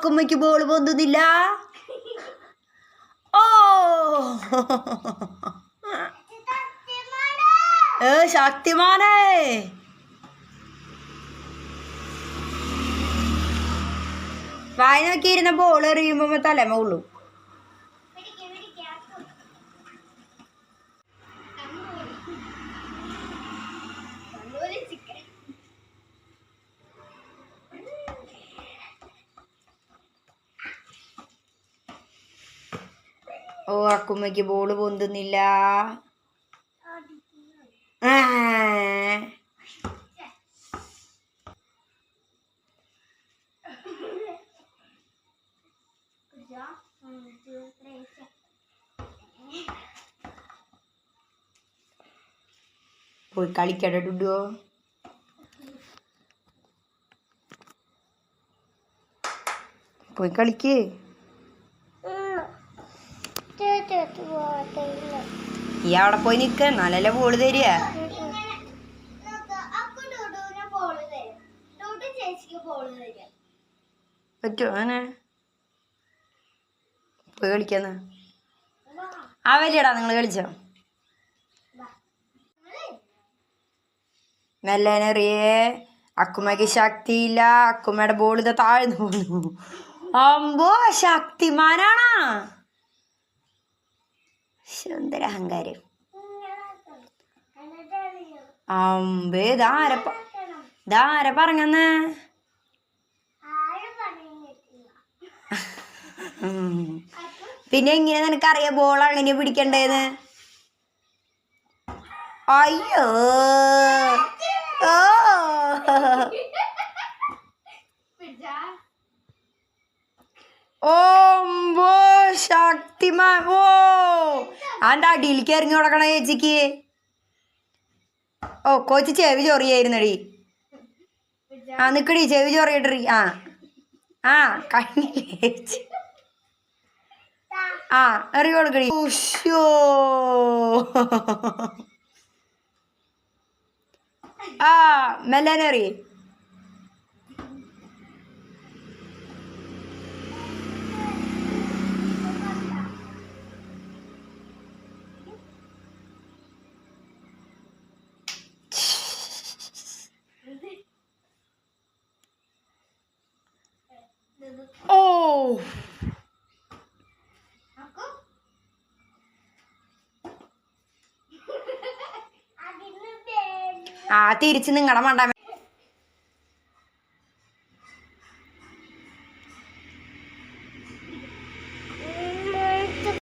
അക്കുമ്മയ്ക്ക് ball പൊന്തുന്നില്ല? ഓ. ഏ ശക്തിമാനേ. വായ നോക്കിയിരുന്ന ball എറിയുമ്പോ തലമ ഉള്ളു ഓ അക്കുമ്മയ്ക്ക് ബോൾ പൊന്തുന്നില്ല. പോയി കളിക്കട്ടെ പോയി കളിക്ക്. ഈ അവിടെ പോയി നിക്ക. എന്നാലല്ലേ ബോൾ തരിക? പറ്റുമോ അങ്ങനെ? പോയി കളിക്കാന്ന്. ആ വലിയടാ നിങ്ങൾ കളിച്ചോ? മെല്ലനെറിയേ അക്കുമ്മയ്ക്ക് ശക്തിയില്ല. അക്കുമ്മയുടെ ബോൾ ഇത് താഴ്ന്നു പോകുന്നു അമ്പോ ശക്തിമാനാണാ. സുന്ദര അഹങ്കാരം അമ്പേ ഇതാര ഇതാര പറഞ്ഞെന്ന്. പിന്നെ എങ്ങനെ നിനക്കറിയാം ബോൾ അങ്ങനെ പിടിക്കണ്ടേന്ന്? അയ്യോ. ഓ. ഓമ്പോ ശക്തിമാൻ ഓ ആന്റെ അടിയിലേക്ക് എറിഞ്ഞു കൊടുക്കണ ചേച്ചിക്ക്? ഓ കോച്ചി ചെവി ചൊറിയായിരുന്നടി. ആ നിക്കടി ചെവി ചൊറിയിട്ടറി ആ ആ കണ്ണില്ലേ ആ എറി കൊടുക്കടി. ഉഷോ ആ മെല്ലനെറി ഓ ആ തിരിച്ച് നിങ്ങളുടെ മണ്ട